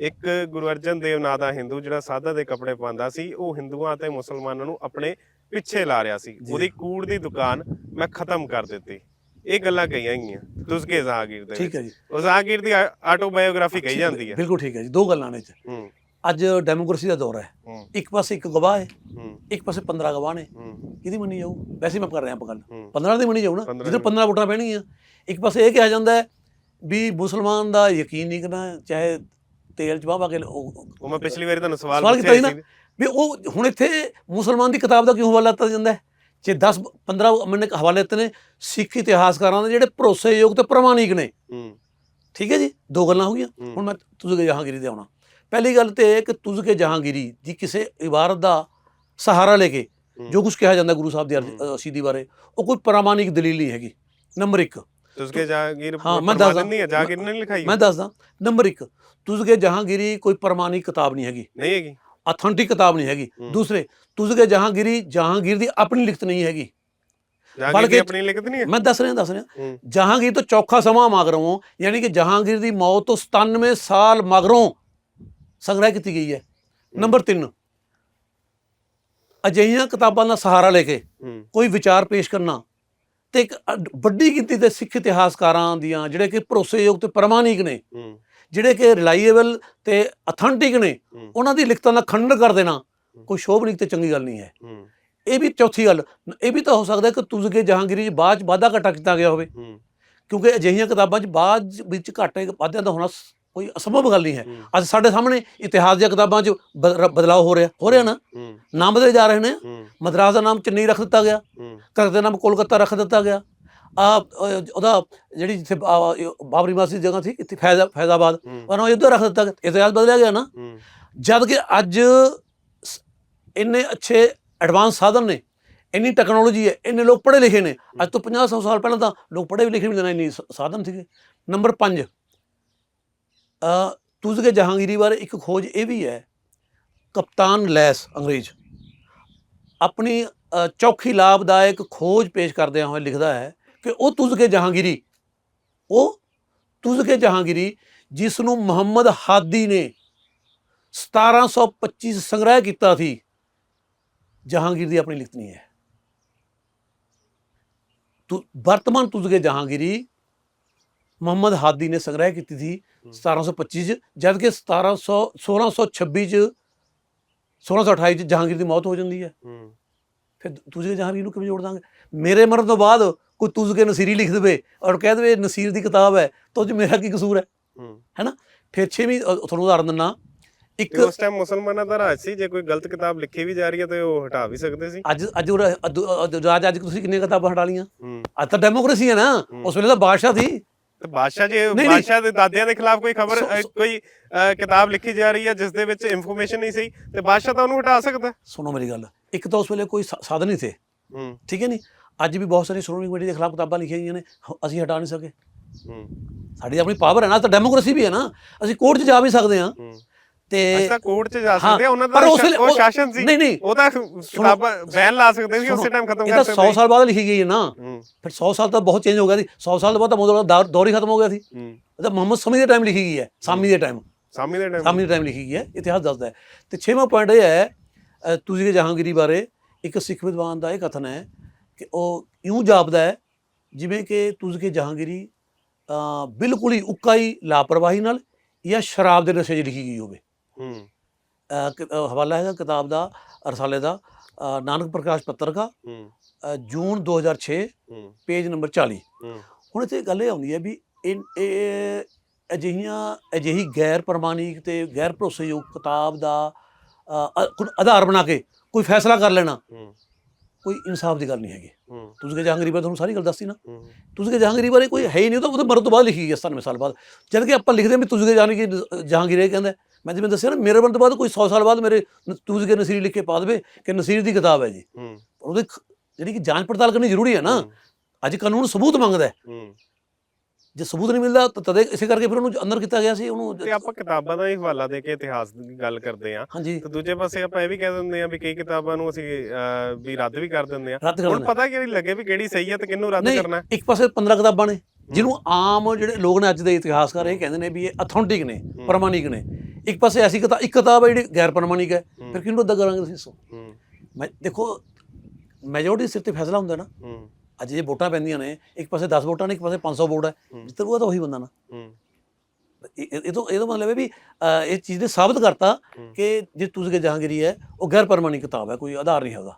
ਇੱਕ ਗੁਰੂ ਅਰਜਨ ਦੇਵ ਨਾਂ ਦਾ ਹਿੰਦੂ ਜਿਹੜਾ ਸਾਦਾ ਦੇ ਕੱਪੜੇ ਪਾਉਂਦਾ ਸੀ ਉਹ ਹਿੰਦੂਆਂ ਤੇ ਮੁਸਲਮਾਨਾਂ ਨੂੰ ਆਪਣੇ ਪਿੱਛੇ ਲਾ ਰਿਹਾ ਸੀ। ਉਹਦੀ ਕੂੜ ਦੀ ਦੁਕਾਨ ਮੈਂ ਖਤਮ ਕਰ ਦਿੱਤੀ। ਇਹ ਗੱਲਾਂ ਕਹੀਆਂ ਗਈਆਂ। ਤੁਸਕੇ ਜਹਾਂਗੀਰ ਦੇ ਠੀਕ ਹੈ ਜੀ। ਉਹ ਜਹਾਂਗੀਰ ਦੀ ਆਟੋਬਾਇਓਗ੍ਰਾਫੀ ਕਹੀ ਜਾਂਦੀ ਹੈ। ਬਿਲਕੁਲ ਠੀਕ ਹੈ ਜੀ ਦੋ ਗੱਲਾਂ ਨੇ 'ਚ। ਅੱਜ ਡੈਮੋਕ੍ਰੇਸੀ ਦਾ ਦੌਰ ਹੈ। ਇੱਕ ਪਾਸੇ ਇੱਕ ਗਵਾਹ ਹੈ ਇੱਕ ਪਾਸੇ 15 ਗਵਾਹ ਨੇ। ਕਿਹਦੀ ਮੰਨੀ ਜਾਊ? ਵੈਸੇ ਮੈਂ ਕਰ ਰਿਹਾ ਆਪਾਂ ਗੱਲ। ਹੂੰ। 15 ਦੀ ਮੰਨੀ ਜਾਊ ਨਾ 15 ਜਿੱਥੇ 15 ਵੋਟਾਂ ਪੈਣਗੀਆਂ। ਇੱਕ ਪਾਸੇ ਇਹ ਕਿਹਾ ਜਾਂਦਾ ਹੈ ਵੀ ਮੁਸਲਮਾਨ ਦਾ ਯਕੀਨ ਨਹੀਂ ਕਰਨਾ ਚਾਹੇ ਤੇਲ ਚ ਪਾ ਕੇ ਉਹ- ਮੈਂ ਪਿਛਲੀ ਵਾਰੀ ਤੁਹਾਨੂੰ ਸਵਾਲ ਪੁੱਛਿਆ ਸੀ ਨਾ ਵੀ ਉਹ ਹੁਣ ਇੱਥੇ ਮੁਸਲਮਾਨ ਦੀ ਕਿਤਾਬ ਦਾ ਕਿਉਂ ਹਵਾਲਾ ਦਿੱਤਾ ਜਾਂਦਾ ਹੈ? ਜੇ 10 15 ਮੈਨੇ ਹਵਾਲੇ ਦਿੱਤੇ ਨੇ ਸਿੱਖ ਇਤਿਹਾਸਕਾਰਾਂ ਦੇ ਜਿਹੜੇ ਭਰੋਸੇਯੋਗ ਤੇ ਪ੍ਰਮਾਣਿਕ ਨੇ। ਹੂੰ। ਠੀਕ ਹੈ ਜੀ? ਦੋ ਗੱਲਾਂ ਹੋ ਗਈਆਂ। ਹੁਣ ਮੈਂ ਤੁਜ਼ਕੇ ਜਹਾਂਗੀਰੀ ਤੇ ਆਉਣਾ। ਪਹਿਲੀ ਗੱਲ ਤੇ ਇਹ ਕਿ ਤੁਜ਼ਕੇ ਜਹਾਂਗੀਰੀ ਦੀ ਕਿਸੇ ਇਬਾਰਤ ਦਾ ਸਹਾਰਾ ਲੈ ਕੇ। ਜੋ ਕੁਝ ਕਿਹਾ ਜਾਂਦਾ ਗੁਰੂ ਸਾਹਿਬ ਦੀ ਅਰ- ਹੂੰ। ਅ, ਸ਼ਹੀਦੀ ਬਾਰੇ ਉਹ ਕੋਈ ਪ੍ਰਮਾਣਿਕ ਦਲੀਲ ਨਹੀਂ ਹੈਗੀ। ਨੰਬਰ 1 ਤੁਸਕੇ ਜਹਾਂਗੀਰ ਹਾਂ, ਮੈਂ ਦੱਸਦਾ। ਨਹੀਂ ਹੈ ਜਹਾਂਗੀਰ ਨੇ ਨਹੀਂ ਲਿਖਾਈ। ਮੈਂ ਦੱਸਦਾ। ਨੰਬਰ 1 ਤੁਜ਼ਕੇ ਜਹਾਂਗੀਰੀ ਕੋਈ ਪ੍ਰਮਾਣਿਕ ਕਿਤਾਬ ਨਹੀਂ ਹੈਗੀ। ਨਹੀਂ ਹੈਗੀ। ਅਥੈਂਟਿਕ ਕਿਤਾਬ ਨਹੀਂ ਹੈਗੀ। ਦੂਸਰੇ ਤੁਜ਼ਕੇ ਜਹਾਂਗੀਰੀ ਜਹਾਂਗੀਰ ਦੀ ਆਪਣੀ ਲਿਖਤ ਨਹੀਂ ਹੈਗੀ। ਬਲਕਿ- ਆਪਣੀ ਲਿਖਤ ਨਹੀਂ ਹੈ। ਮੈਂ ਦੱਸ ਰਿਹਾ ਦੱਸ ਰਿਹਾ। ਜਹਾਂਗੀਰ ਤੋਂ ਚੌਖਾ ਸਮਾਂ ਮਗਰੋਂ ਯਾਨੀ ਕਿ ਜਹਾਂਗੀਰ ਦੀ ਮੌਤ ਤੋਂ 97 ਸਾਲ ਮਗਰੋਂ ਸੰਗ੍ਰਹਿ ਕੀਤੀ ਗਈ ਹੈ। ਨੰਬਰ 3 ਅਜਿਹੀਆਂ ਕਿਤਾਬਾਂ ਦਾ ਸਹਾਰਾ ਲੈ ਕੇ ਕੋਈ ਵਿਚਾਰ ਪੇਸ਼ ਕਰਨਾ ਤੇ ਇੱਕ ਵੱਡੀ ਗਿਣਤੀ ਦੇ ਸਿੱਖ ਇਤਿਹਾਸਕਾਰਾਂ ਦੀਆਂ ਜਿਹੜੇ ਕਿ ਭਰੋਸੇਯੋਗ ਤੇ ਪ੍ਰਮਾਣਿਕ ਨੇ ਜਿਹੜੇ ਕਿ ਰਿਲਾਈਏਬਲ ਤੇ ਅਥੈਂਟਿਕ ਨੇ ਉਹਨਾਂ ਦੀ ਲਿਖਤਾਂ ਦਾ ਖੰਡਨ ਕਰ ਦੇਣਾ ਕੋਈ ਸ਼ੋਭਨੀਕ ਤੇ ਚੰਗੀ ਗੱਲ ਨਹੀਂ ਹੈ। ਇਹ ਵੀ ਚੌਥੀ ਗੱਲ ਇਹ ਵੀ ਤਾਂ ਹੋ ਸਕਦਾ ਕਿ ਤੁਜ਼ਕੇ ਜਹਾਂਗੀਰੀ 'ਚ ਬਾਅਦ 'ਚ ਵਾਧਾ ਘਟਾ ਕੀਤਾ ਗਿਆ ਹੋਵੇ। ਕਿਉਂਕਿ ਅਜਿਹੀਆਂ ਕਿਤਾਬਾਂ 'ਚ ਬਾਅਦ ਵਿੱਚ ਘਾਟੇ ਵਾਧਿਆਂ ਦਾ ਹੋਣਾ ਕੋਈ ਅਸੰਭਵ ਗੱਲ ਨਹੀਂ ਹੈ। ਅੱਜ ਸਾਡੇ ਸਾਹਮਣੇ ਇਤਿਹਾਸ ਦੀਆਂ ਕਿਤਾਬਾਂ 'ਚ ਬਦ- ਬਦਲਾਅ ਹੋ ਰਿਹਾ ਹੋ ਰਿਹਾ ਨਾ? ਨਾਮ ਬਦਲੇ ਜਾ ਰਹੇ ਨੇ। ਮਦਰਾਸ ਦਾ ਨਾਮ ਚੇਨਈ ਰੱਖ ਦਿੱਤਾ ਗਿਆ। ਕਲਕੱਤਾ ਦਾ ਨਾਮ ਕੋਲਕਾਤਾ ਰੱਖ ਦਿੱਤਾ ਗਿਆ। ਆ ਉਹਦਾ ਜਿਹੜੀ ਜਿੱਥੇ ਬਾਬਰੀ ਮਸਜਿਦ ਜਗ੍ਹਾ ਸੀ ਇੱਥੇ ਫੈਜ਼ਾ ਫੈਜ਼ਾਬਾਦ। ਉਹਨਾਂ ਨੂੰ ਇੱਧਰ ਰੱਖ ਦਿੱਤਾ ਗਿਆ। ਇਤਿਹਾਸ ਬਦਲਿਆ ਗਿਆ ਨਾ? ਜਦ ਕਿ ਅੱਜ ਇੰਨੇ ਅੱਛੇ ਐਡਵਾਂਸ ਸਾਧਨ ਨੇ ਇੰਨੀ ਟੈਕਨੋਲੋਜੀ ਹੈ ਇੰਨੇ ਲੋਕ ਪੜ੍ਹੇ ਲਿਖੇ ਨੇ। ਅੱਜ ਤੋਂ 50 100 ਸਾਲ ਪਹਿਲਾਂ ਤਾਂ ਲੋਕ ਪੜ੍ਹੇ ਵੀ ਲਿਖੇ ਵੀ ਨਹੀਂ ਸਾਧਨ ਸੀਗੇ। ਨੰਬਰ 5 ਅ ਜਹਾਂਗੀਰੀ ਬਾਰੇ ਇੱਕ ਖੋਜ ਇਹ ਵੀ ਹੈ, ਕਪਤਾਨ ਲੈਸ, ਅੰਗਰੇਜ਼, ਆਪਣੀ ਚੌਖੀ ਲਾਭਦਾਇਕ ਖੋਜ ਪੇਸ਼ ਕਰਦਿਆਂ ਹੋਏ ਲਿਖਦਾ ਹੈ ਕਿ ਉਹ ਤੁਜਗੇ ਜਹਾਂਗੀਰੀ, ਉਹ ਤੁਜ਼ਕੇ ਜਹਾਂਗੀਰੀ ਜਿਸ ਨੂੰ ਮੁਹੰਮਦ ਹਾਦੀ ਨੇ 1725 ਸੰਗ੍ਰਹਿ ਕੀਤਾ ਸੀ, ਜਹਾਂਗੀਰ ਦੀ ਆਪਣੀ ਲਿਖਤ ਨਹੀਂ ਹੈ। ਤੁ, ਵਰਤਮਾਨ ਤੁਜ਼ਕੇ ਜਹਾਂਗੀਰੀ ਮੁਹੰਮਦ ਹਾਦੀ ਨੇ ਸੰਗ੍ਰਹਿ ਕੀਤੀ ਸੀ 1725 ਚ ਜਦ ਕਿ 1700 1626 ਚ 1628 ਚ ਜਹਾਂਗੀਰ ਦੀ ਮੌਤ ਹੋ ਜਾਂਦੀ ਹੈ। ਫਿਰ ਤੁਜ਼ਕੇ ਜਹਾਂਗੀਰ ਨੂੰ ਕਿਵੇਂ ਜੋੜ ਦਾਂਗੇ? ਮੇਰੇ ਮਰਨ ਤੋਂ ਬਾਅਦ ਕੋਈ ਤੁਜ਼ਕੇ ਨਸੀਰੀ ਲਿਖ ਦੇਵੇ ਔਰ ਕਹਿ ਦੇਵੇ ਨਸੀਰ ਦੀ ਕਿਤਾਬ ਹੈ ਤਾਂ ਉਹ 'ਚ ਮੇਰਾ ਕੀ ਕਸੂਰ ਹੈ? ਹੂੰ। ਫਿਰ ਛੇਵੀਂ ਅ, ਤੁਹਾਨੂੰ ਉਦਾਹਰਨ ਦਿੰਨਾ। ਇੱਕ ਉਸ ਟਾਈਮ ਮੁਸਲਮਾਨਾਂ ਦਾ ਰਾਜ ਸੀ ਜੇ ਕੋਈ ਗਲਤ ਕਿਤਾਬ ਲਿਖੀ ਵੀ ਜਾ ਰਹੀ ਹੈ ਤੇ ਉਹ ਹਟਾ ਵੀ ਸਕਦੇ ਸੀ। ਅੱਜ ਅੱਜ ਰਾਜ ਅੱਜ ਤੁਸੀਂ ਕਿੰਨੀਆਂ ਕਿਤਾਬਾਂ ਹਟਾ ਲੀਆਂ ਹੂੰ। ਅੱਜ ਤਾਂ ਡੈਮੋਕ੍ਰੇਸੀ ਹੈ ਨਾ। ਉਸ ਵੇਲੇ ਤਾਂ ਬਾਦਸ਼ਾਹ ਸੀ। ਬਾਦਸ਼ਾਹ ਜੇ ਨਹੀਂ। ਬਾਦਸ਼ਾਹ ਦੇ ਦਾਦਿਆਂ ਦੇ ਖਿਲਾਫ ਕੋਈ ਖਬਰ ਸੋ- ਸੋ- ਕੋਈ ਅ, ਕਿਤਾਬ ਲਿਖੀ ਜਾ ਰਹੀ ਹੈ ਜਿਸ ਦੇ ਵਿੱਚ ਇਨਫੋਰਮੇਸ਼ਨ ਨਹੀਂ ਸਹੀ ਤੇ ਬਾਦਸ਼ਾਹ ਤਾਂ ਉਹਨੂੰ ਹਟਾ ਸਕਦਾ? ਸੁਣੋ ਮੇਰੀ ਗੱਲ ਇੱਕ ਤਾਂ ਉਸ ਵੇਲੇ ਕੋਈ ਸਾ- ਸਾਧਨ ਨਹੀਂ ਥੇ। ਹੂੰ। ਠੀਕ ਹੈ ਨਹੀਂ ਅੱਜ ਵੀ ਬਹੁਤ ਸਾਰੀ ਸ਼੍ਰੋਮਣੀ ਕਮੇਟੀ ਦੇ ਖਿਲਾਫ ਕਿਤਾਬਾਂ ਲਿਖੀਆਂ ਗਈਆਂ ਨੇ ਹ- ਅਸੀਂ ਹਟਾ ਨਹੀਂ ਸਕੇ। ਹੂੰ। ਸਾਡੀ ਆਪਣੀ ਪਾਵਰ ਹੈ ਨਾ ਤਾਂ ਡੈਮੋਕ੍ਰੇਸੀ ਵੀ ਹੈ ਨਾ। ਅਸੀਂ ਕੋਰਟ 'ਚ ਜਾ ਵੀ ਸਕਦੇ ਹਾਂ। ਹੂੰ। ਤੇ ਅਸਾਂ ਕੋਰਟ 'ਚ ਜਾ ਸਕਦੇ ਆ ਉਹਨਾਂ ਦਾ ਉਹ ਸ਼ਾਸਨ ਸੀ। ਨਹੀਂ ਨਹੀਂ। ਉਹ ਤਾਂ ਕਿਤਾਬਾਂ ਬੈਨ ਲਾ ਸਕਦੇ ਸੀ ਉਸੇ ਟਾਈਮ ਖਤਮ ਇਹ ਕਰ ਤਾਂ ਸਕਦੇ 100 ਸਾਲ ਬਾਅਦ ਲਿਖੀ ਗਈ ਹੈ ਨਾ। ਫਿਰ 100 ਸਾਲ ਤਾਂ ਬਹੁਤ ਚੇਂਜ ਹੋ ਗਿਆ ਸੀ। 100 ਸਾਲ ਤੋਂ ਬਾਅਦ ਤਾਂ ਦਾ ਦੌਰ ਹੀ ਖਤਮ ਹੋ ਗਿਆ ਸੀ। ਇਹ ਤਾਂ ਮੁਹੰਮਦ ਸਮੀ ਦੇ ਟਾਈਮ ਲਿਖੀ ਗਈ ਹੈ ਸਾਮੀ ਦੇ ਟਾਈਮ ਸਾਮੀ ਦੇ ਟਾਈਮ ਸਾਮੀ ਦੇ ਟਾਈਮ ਲਿਖੀ ਗਈ ਹੈ ਇਤਿਹਾਸ ਦੱਸਦਾ ਹੈ। ਤੇ ਛੇਵਾਂ ਪੁਆਇੰਟ ਇਹ ਹੈ ਕਿ ਜਹਾਂਗੀਰੀ ਬਾਰੇ ਇੱਕ ਸਿੱਖ ਵਿਦਵਾਨ ਦਾ ਇਹ ਕਥਨ ਹੈ ਕਿ ਉਹ ਇਉਂ ਜਾਪਦਾ ਹੈ ਜਿਵੇਂ ਕਿ ਤੁਸੀਂ ਕਿ ਜਹਾਂਗੀਰੀ ਬਿਲਕੁਲ ਹੀ ਉੱਕਾਈ ਲਾਪਰਵਾਹੀ ਨਾਲ ਜਾਂ ਸ਼ਰਾਬ ਦੇ ਨਸ਼ੇ 'ਚ ਲਿਖੀ ਗਈ ਹੋਵੇ। ਹੂੰ। ਹਵਾਲਾ ਹੈਗਾ ਕਿਤਾਬ ਦਾ ਰਸਾਲੇ ਦਾ ਨਾਨਕ ਪ੍ਰਕਾਸ਼ ਪੱਤਰ ਦਾ ਜੂਨ 2006 ਹੂੰ। ਪੇਜ ਨੰਬਰ 40 ਹੂੰ। ਹੁਣ ਇੱਥੇ ਗੱਲ ਇਹ ਆਉਂਦੀ ਹੈ ਵੀ ਇਹ ਇਹ ਅਜਿਹੀਆਂ ਅਜਿਹੀ ਗੈਰ ਪ੍ਰਮਾਣਿਕ ਤੇ ਗੈਰ ਭਰੋਸੇਯੋਗ ਕਿਤਾਬ ਦਾ ਆਧਾਰ ਬਣਾ ਕੇ ਕੋਈ ਫੈਸਲਾ ਕਰ ਲੈਣਾ ਕੋਈ ਇਨਸਾਫ ਦੀ ਗੱਲ ਨਹੀਂ ਹੈਗੀ। ਤੁਸੀਂ ਕਿ ਜਹਾਂਗੀਰੀ ਬਾਰੇ ਤੁਹਾਨੂੰ ਸਾਰੀ ਗੱਲ ਦੱਸੀ ਨਾ? ਤੁਸੀਂ ਕਿ ਜਹਾਂਗੀਰੀ ਬਾਰੇ ਕੋਈ ਹੈ ਹੀ ਨਹੀਂ ਉਹ ਤਾਂ ਮਰਨ ਤੋਂ ਬਾਅਦ ਲਿਖੀ ਗਈ ਹੈ 97 ਸਾਲ ਬਾਅਦ। ਜਦ ਕਿ ਆਪਾਂ ਲਿਖਦੇ ਹਾਂ ਵੀ ਤੁਸੀਂ ਕਿ ਜਹਾਂਗੀਰੀ ਜਹਾਂਗੀਰ ਇਹ ਕਹਿੰਦਾ। ਮੈਂ ਜਿਵੇਂ ਦੱਸਿਆ ਨਾ ਮੇਰੇ ਮਰਨ ਤੋਂ ਬਾਅਦ ਕੋਈ 100 ਸਾਲ ਬਾਅਦ ਮੇਰੇ ਤੁਸੀਂ ਕਿ ਨਸੀਰੀ ਲਿਖ ਕੇ ਪਾ ਦੇਵੇ ਕਿ ਨਸੀਰ ਦੀ ਕਿਤਾਬ ਹੈ ਜੀ। ਹੂੰ। ਉਹਦੇ ਜਿਹੜੀ ਕਿ ਜਾਂਚ ਪੜਤਾਲ ਕਰਨੀ ਜ਼ਰੂਰੀ ਹੈ ਨਾ ਅੱਜ ਕਾਨੂੰਨ ਸਬੂਤ ਮੰਗਦਾ ਹੈ। ਹੂੰ। ਜੇ ਸਬੂਤ ਨਹੀਂ ਮਿਲਦਾ ਤਾਂ ਤਦੇ ਇਸੇ ਕਰਕੇ ਫਿਰ ਉਹਨੂੰ ਅੰਦਰ ਕੀਤਾ ਗਿਆ ਸੀ ਉਹਨੂੰ ਤੇ ਆਪਾਂ ਕਿਤਾਬਾਂ ਦਾ ਹੀ ਹਵਾਲਾ ਦੇ ਕੇ ਇਤਿਹਾਸ ਦੀ ਗੱਲ ਕਰਦੇ ਆ ਤੇ ਦੂਜੇ ਪਾਸੇ ਆਪਾਂ ਇਹ ਵੀ ਕਹਿ ਦਿੰਦੇ ਆ ਵੀ ਕਈ ਕਿਤਾਬਾਂ ਨੂੰ ਅਸੀਂ ਵੀ ਰੱਦ ਵੀ ਕਰ ਦਿੰਦੇ ਆ ਹੁਣ ਪਤਾ ਕਿਹੜੀ ਲੱਗੇ ਵੀ ਕਿਹੜੀ ਸਹੀ ਹੈ ਤੇ ਕਿਹਨੂੰ ਰੱਦ ਕਰਨਾ ਇੱਕ ਪਾਸੇ 15 ਕਿਤਾਬਾਂ ਨੇ ਜਿਹਨੂੰ ਆਮ ਜਿਹੜੇ ਲੋਕ ਨੇ ਅੱਜ ਦੇ ਇਤਿਹਾਸਕਾਰ ਇਹ ਕਹਿੰਦੇ ਨੇ ਵੀ ਇਹ ਅਥੈਂਟਿਕ ਨੇ ਪ੍ਰਮਾਣਿਕ ਨੇ। ਇੱਕ ਪਾਸੇ ਐਸੀ ਕਿਤਾਬ ਇੱਕ ਕਿਤਾਬ ਹੈ ਜਿਹੜੀ ਗੈਰ ਪ੍ਰਮਾਣਿਕ ਹੈ। ਫਿਰ ਕਿਹਨੂੰ ਅੱਦਾ ਕਰਾਂਗੇ ਤੁਸੀਂ? ਹੂੰ। ਮੈਂ ਦੇਖੋ ਮੈਜੋਰਟੀ ਸਿਰ ਤੇ ਫੈਸਲਾ ਹੁੰਦਾ ਨਾ। ਅੱਜ ਜੇ ਵੋਟਾਂ ਪੈਂਦੀਆਂ ਨੇ ਇੱਕ ਪਾਸੇ 10 ਵੋਟਾਂ ਨੇ ਇੱਕ ਪਾਸੇ 500 ਵੋਟ ਹੈ। ਹੂੰ। ਜਿੱਤੂਗਾ ਤਾਂ ਉਹੀ ਬੰਦਾ ਨਾ। ਇਹ ਤੋਂ ਇਹਦਾ ਮਤਲਬ ਹੈ ਵੀ ਇਹ ਚੀਜ਼ ਨੇ ਸਾਬਤ ਕਰਤਾ। ਕਿ ਜੇ ਤੁਸੀਂ ਕਿ ਜਹਾਂਗੀਰੀ ਹੈ ਉਹ ਗੈਰ ਪ੍ਰਮਾਣਿਕ ਕਿਤਾਬ ਹੈ ਕੋਈ ਆਧਾਰ ਨਹੀਂ ਹੈਗਾ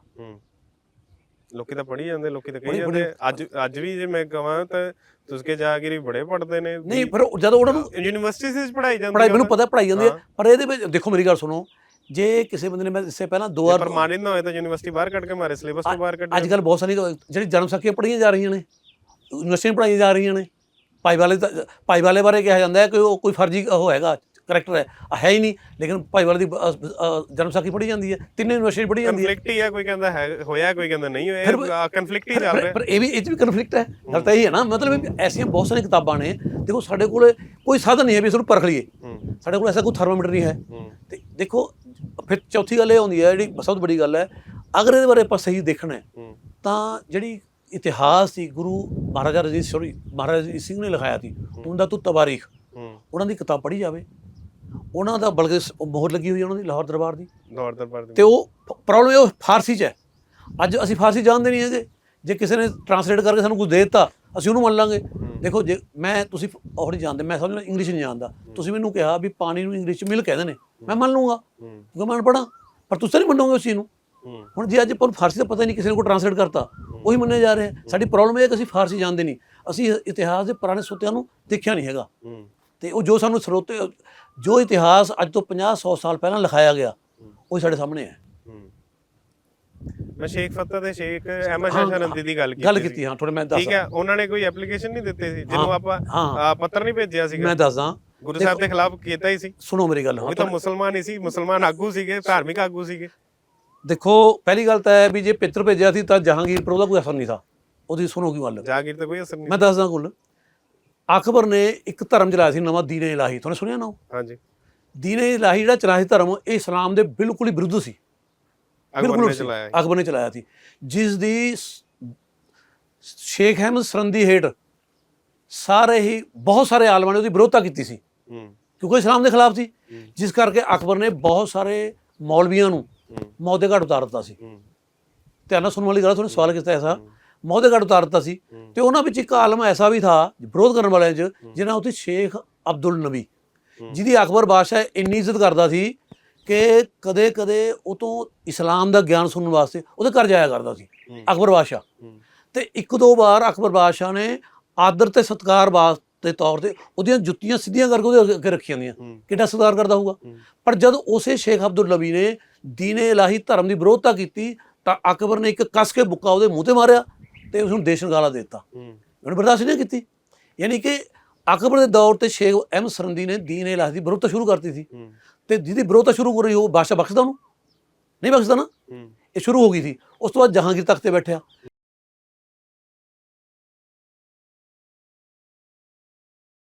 ਲੋਕੀ ਤਾਂ ਪੜ੍ਹੀ ਜਾਂਦੇ ਲੋਕੀ ਤਾਂ ਕਹੀ ਜਾਂਦੇ ਅੱਜ ਅੱਜ ਵੀ ਜੇ ਮੈਂ ਕਹਾਂ ਤਾਂ ਤੁਸਕੇ ਜਾਗੀਰੀ ਬੜੇ ਪੜਦੇ ਨੇ ਨਹੀਂ ਫਿਰ ਉਹ- ਜਦੋਂ ਉਹਨਾਂ ਨੂੰ ਯੂਨੀਵਰਸਿਟੀ ਵਿੱਚ ਪੜਾਈ ਜਾਂਦੀ ਪੜਾਈ ਮੈਨੂੰ ਪਤਾ ਪੜਾਈ ਜਾਂਦੀ ਹੈ। ਪਰ ਇਹਦੇ ਵਿੱਚ ਦੇਖੋ ਮੇਰੀ ਗੱਲ ਸੁਣੋ ਜੇ ਕਿਸੇ ਬੰਦੇ ਨੇ ਮੈਂ ਇਸੇ ਪਹਿਲਾਂ ਦੋ ਵਾਰ ਪ੍ਰਮਾਣਿਤ ਨਾ ਹੋਏ ਤਾਂ ਯੂਨੀਵਰਸਿਟੀ ਬਾਹਰ ਕੱਢ ਕੇ ਮਾਰੇ ਸਿਲੇਬਸ ਤੋਂ ਬਾਹਰ ਕੱਢ ਅੱਜ ਕੱਲ ਬਹੁਤ ਸਾਰੀ ਜਿਹੜੀ ਜਨਮ ਸਾਖੀਆਂ ਪੜ੍ਹੀਆਂ ਜਾ ਰਹੀਆਂ ਨੇ ਯੂਨੀਵਰਸਿਟੀਆਂ ਪੜ੍ਹਾਈਆਂ ਜਾ ਰਹੀਆਂ ਨੇ। ਭਾਈ ਵਾਲੇ ਤਾਂ ਭਾਈ ਵਾਲੇ ਬਾਰੇ ਕਿਹਾ ਜਾਂਦਾ ਹੈ ਕਿ ਉਹ ਕੋਈ ਫਰਜ਼ੀ ਉਹ ਹੈਗਾ। ਕਰੈਕਟਰ ਹੈ। ਆ ਹੈ ਹੀ ਨਹੀਂ ਲੇਕਿਨ ਭਾਈ ਵਾਲੇ ਦੀ ਅ, ਅ, ਜਨਮ ਸਾਖੀ ਪੜ੍ਹੀ ਜਾਂਦੀ ਹੈ ਤਿੰਨੇ ਯੂਨੀਵਰਸਿਟੀ ਪੜ੍ਹੀ ਜਾਂਦੀ ਹੈ। ਕਨਫਲਿਕਟ ਹੀ ਹੈ ਕੋਈ ਕਹਿੰਦਾ ਹੈ ਹੋਇਆ ਕੋਈ ਕਹਿੰਦਾ ਨਹੀਂ ਹੋਇਆ ਕਨਫਲਿਕਟ ਹੀ ਚੱਲ ਪਰ- ਰਿਹਾ। ਪਰ ਇਹ ਵੀ ਇਹ 'ਚ ਵੀ ਕਨਫਲਿਕਟ ਹੈ। ਗੱਲ ਤਾਂ ਇਹ ਹੈ ਨਾ ਮਤਲਬ ਵੀ ਐਸੀਆਂ ਬਹੁਤ ਸਾਰੀਆਂ ਕਿਤਾਬਾਂ ਨੇ ਦੇਖੋ ਸਾਡੇ ਕੋਲ ਕੋਈ ਸਾਧਨ ਨਹੀਂ ਹੈ ਵੀ ਇਸ ਨੂੰ ਪਰਖ ਲਈਏ। ਹੂੰ। ਸਾਡੇ ਕੋਲ ਐਸਾ ਕੋਈ ਥਰਮਾਮੀਟਰ ਨਹੀਂ ਹੈ। ਹੂੰ। ਤੇ ਦੇਖੋ ਫਿਰ ਚੌਥੀ ਗੱਲ ਇਹ ਆਉਂਦੀ ਹੈ ਜਿਹੜੀ ਸਭ ਤੋਂ ਵੱਡੀ ਗੱਲ ਹੈ ਅਗਰ ਇਹਦੇ ਬਾਰੇ ਆਪਾਂ ਸਹੀ ਦੇਖਣਾ ਹੈ ਹੂੰ। ਤਾਂ ਜਿਹੜੀ ਇਤਿਹਾਸ ਸੀ ਗੁਰੂ ਮਹਾਰਾਜਾ ਰਣਜੀਤ ਸੋਰੀ ਮਹਾਰਾਜਾ ਰਣਜੀਤ ਸਿੰਘ ਨੇ ਲਿਖਾਇਆ ਸੀ ਉਹਦਾ ਤੋਂ ਤਵਾਰੀਖ। ਹੂੰ। ਉਹਨਾਂ ਦੀ ਕਿਤਾਬ ਪੜ੍ਹੀ ਜਾਵੇ। ਉਹਨਾਂ ਦਾ ਬਲਕਿ ਮੋਹਰ ਲੱਗੀ ਹੋਈ ਹੈ ਉਹਨਾਂ ਦੀ ਲਾਹੌਰ ਦਰਬਾਰ ਦੀ। ਦੌੜ ਦਰਬਾਰ ਦੀ ਤੇ ਉਹ ਪ੍ਰੋਬਲਮ ਇਹ ਉਹ ਫਾਰਸੀ 'ਚ ਹੈ। ਅੱਜ ਅਸੀਂ ਫਾਰਸੀ ਜਾਣਦੇ ਨਹੀਂ ਹੈਗੇ। ਜੇ ਕਿਸੇ ਨੇ ਟਰਾਂਸਲੇਟ ਕਰਕੇ ਸਾਨੂੰ ਕੁਝ ਦੇ ਦਿੱਤਾ ਅਸੀਂ ਉਹਨੂੰ ਮੰਨ ਲਾਂਗੇ। ਦੇਖੋ ਜੇ ਮੈਂ ਤੁਸੀਂ ਉਹ ਨਹੀਂ ਜਾਣਦੇ ਮੈਂ ਸਮਝ ਇੰਗਲਿਸ਼ ਨਹੀਂ ਜਾਣਦਾ। ਤੁਸੀਂ ਮੈਨੂੰ ਕਿਹਾ ਵੀ ਪਾਣੀ ਨੂੰ ਇੰਗਲਿਸ਼ 'ਚ ਮਿਲ ਕਹਿੰਦੇ ਨੇ। ਮੈਂ ਮੰਨ ਲੂੰਗਾ ਕਿਉਂਕਿ ਮੈਂ ਪੜਾਂ ਪਰ ਤੁਸੀਂ ਨਹੀਂ ਮੰਨੋਗੇ ਉਸ ਚੀਜ਼ ਨੂੰ। ਹੁਣ ਜੇ ਅੱਜ ਆਪਾਂ ਫਾਰਸੀ ਦਾ ਪਤਾ ਨਹੀਂ ਕਿਸੇ ਨੇ ਟਰਾਂਸਲੇਟ ਕਰਤਾ ਉਹੀ ਮੰਨਿਆ ਜਾ ਰਿਹਾ। ਸਾਡੀ ਪ੍ਰੋਬਲਮ ਇਹ ਹੈ ਕਿ ਅਸੀਂ ਫਾਰਸੀ ਜਾਣਦੇ ਨਹੀਂ। ਅਸੀਂ ਇਤਿਹਾਸ ਦੇ ਪੁਰਾਣੇ ਸੋਤਿਆਂ ਨੂੰ ਦੇਖਿਆ ਨਹੀਂ ਹੈਗਾ। ਤੇ ਉਹ ਜੋ ਸਾਨੂੰ ਸਰੋਤੇ ਜੋ ਇਤਿਹਾਸ ਅੱਜ ਤੋਂ 50 100 ਸਾਲ ਪਹਿਲਾਂ ਲਿਖਾਇਆ ਗਿਆ ਉਹ ਹੀ ਸਾਡੇ ਸਾਹਮਣੇ ਹੈ। ਹੂੰ। ਮੈਂ ਸ਼ੇਖ ਫਤਹ ਦੇ ਸ਼ੇਖ ਅਹਿਮਦ ਸ਼ਾਹ ਸ਼ਾਨੰਦੀ ਦੀ ਗੱਲ ਕੀਤੀ ਗੱਲ ਹਾਂ ਥੋੜੇ ਮੈਂ ਦੱਸ ਠੀਕ ਹੈ ਉਹਨਾਂ ਨੇ ਕੋਈ ਐਪਲੀਕੇਸ਼ਨ ਨਹੀਂ ਦਿੱਤੇ ਸੀ ਜਿਹਨੂੰ ਆਪਾਂ ਹਾਂ। ਪੱਤਰ ਨਹੀਂ ਭੇਜਿਆ ਸੀਗਾ। ਮੈਂ ਦੱਸਦਾ। ਗੁਰੂ ਸਾਹਿਬ ਦੇ ਖਿਲਾਫ ਕੀਤਾ ਹੀ ਸੀ। ਸੁਣੋ ਮੇਰੀ ਗੱਲ ਉਹ ਵੀ ਤਾਂ ਮੁਸਲਮਾਨ ਹੀ ਸੀ ਮੁਸਲਮਾਨ ਆਗੂ ਸੀਗੇ ਧਾਰਮਿਕ ਆਗੂ ਸੀਗੇ। ਦੇਖੋ ਪਹਿਲੀ ਗੱਲ ਤਾਂ ਹੈ ਵੀ ਜੇ ਪਿੱਤਰ ਭੇਜਿਆ ਸੀ ਤਾਂ ਜਹਾਂਗੀਰ ਪਰ ਉਹਦਾ ਕੋਈ ਅਸਰ ਨਹੀਂ ਸੀ। ਉਹਦੀ ਸੁਣੋ ਕੀ ਗੱਲ। ਜਾਗੀਰ ਤੇ ਕੋਈ ਅਸਰ ਨਹੀਂ ਮੈਂ ਦੱਸਦਾ ਕੁੱਲ। ਅਕਬਰ ਨੇ ਇੱਕ ਧਰਮ ਚਲਾਇਆ ਸੀ ਨਵਾਂ ਦੀਨ ਇਲਾਹੀ। ਤੁਹਾਨੂੰ ਸੁਣਿਆ ਨਾ? ਹਾਂਜੀ। ਦੀਨ ਇਲਾਹੀ ਜਿਹੜਾ ਚਲਾਇਆ ਸੀ ਧਰਮ ਇਹ ਇਸਲਾਮ ਦੇ ਬਿਲਕੁਲ ਹੀ ਵਿਰੁੱਧ ਸੀ। ਅਕਬਰ ਬਿਲਕੁਲ ਨੇ। ਚਲਾਇਆ। ਅਕਬਰ ਨੇ ਚਲਾਇਆ ਸੀ। ਜਿਸ ਦੀ ਸ਼ੇਖ ਅਹਿਮਦ ਸਰੰਦੀ ਹੇਠ ਸਾਰੇ ਹੀ ਬਹੁਤ ਸਾਰੇ ਆਲਮਾਂ ਨੇ ਉਹਦੀ ਵਿਰੋਧਤਾ ਕੀਤੀ ਸੀ। ਕਿਉਂਕਿ ਇਸਲਾਮ ਦੇ ਖਿਲਾਫ ਸੀ। ਜਿਸ ਕਰਕੇ ਅਕਬਰ ਨੇ ਬਹੁਤ ਸਾਰੇ ਮੌਲਵੀਆਂ ਨੂੰ ਮੌਤ ਦੇ ਘਾਟ ਉਤਾਰ ਦਿੱਤਾ ਸੀ। ਧਿਆਨ ਨਾਲ ਸੁਣਨ ਵਾਲੀ ਗੱਲ ਤੁਹਾਨੂੰ ਸਵਾਲ ਕੀਤਾ ਐਸਾ। ਮੌਤ ਦੇ ਘਾਟ ਉਤਾਰ ਦਿੱਤਾ ਸੀ ਤੇ ਉਹਨਾਂ ਵਿੱਚ ਇੱਕ ਆਲਮ ਐਸਾ ਵੀ ਥਾ ਵਿਰੋਧ ਕਰਨ ਵਾਲਿਆਂ 'ਚ ਜਿਹਨਾਂ ਉੱਤੇ ਸ਼ੇਖ ਅਬਦੁਲ ਨਬੀ ਜਿਹਦੀ ਅਕਬਰ ਬਾਦਸ਼ਾਹ ਇੰਨੀ ਇੱਜ਼ਤ ਕਰਦਾ ਸੀ ਕਿ ਕਦੇ ਕਦੇ ਉਹ ਤੋਂ ਇਸਲਾਮ ਦਾ ਗਿਆਨ ਸੁਣਨ ਵਾਸਤੇ ਉਹਦੇ ਘਰ ਜਾਇਆ ਕਰਦਾ ਸੀ ਅਕਬਰ ਬਾਦਸ਼ਾਹ। ਤੇ ਇੱਕ ਦੋ ਵਾਰ ਅਕਬਰ ਬਾਦਸ਼ਾਹ ਨੇ ਆਦਰ ਤੇ ਸਤਕਾਰ ਵਾਸਤੇ ਤੌਰ ਤੇ ਉਹਦੀਆਂ ਜੁੱਤੀਆਂ ਸਿੱਧੀਆਂ ਕਰਕੇ ਉਹਦੇ ਅੱਗੇ ਰੱਖੀਆਂ ਦੀਆਂ ਕਿੱਡਾ ਸਤਿਕਾਰ ਕਰਦਾ ਹੋਊਗਾ। ਪਰ ਜਦ ਉਸੇ ਸ਼ੇਖ ਅਬਦੁਲ ਨਬੀ ਨੇ ਦੀਨੇ ਇਲਾਹੀ ਧਰਮ ਦੀ ਵਿਰੋਧਤਾ ਕੀਤੀ ਤਾਂ ਅਕਬਰ ਨੇ ਇੱਕ ਕੱਸ ਕੇ ਬੁੱਕਾ ਉਹਦੇ ਮੂੰਹ ਤੇ ਮਾਰਿਆ। ਤੇ ਉਸ ਨੂੰ ਦੇਸ਼ ਨਿਕਾਲਾ ਦੇ ਦਿੱਤਾ। ਹੂੰ। ਉਹਨੇ ਬਰਦਾਸ਼ਤ ਨਹੀਂ ਕੀਤੀ। ਯਾਨੀ ਕਿ ਅਕਬਰ ਦੇ ਦੌਰ ਤੇ ਸ਼ੇਖ ਅਹਿਮਦ ਸਰੰਦੀ ਨੇ ਦੀਨ ਇਲਾਹੀ ਦੀ ਵਿਰੋਧਤਾ ਸ਼ੁਰੂ ਕਰਤੀ ਸੀ। ਤੇ ਜਿਹਦੀ ਵਿਰੋਧਤਾ ਸ਼ੁਰੂ ਹੋ ਰਹੀ ਉਹ ਬਾਦਸ਼ਾਹ ਬਖਸ਼ਦਾ ਉਹਨੂੰ। ਨਹੀਂ ਬਖਸ਼ਦਾ ਨਾ? ਇਹ ਸ਼ੁਰੂ ਹੋ ਗਈ ਸੀ। ਉਸ ਤੋਂ ਬਾਅਦ ਜਹਾਂਗੀਰ ਤਖਤ ਤੇ ਬੈਠਿਆ।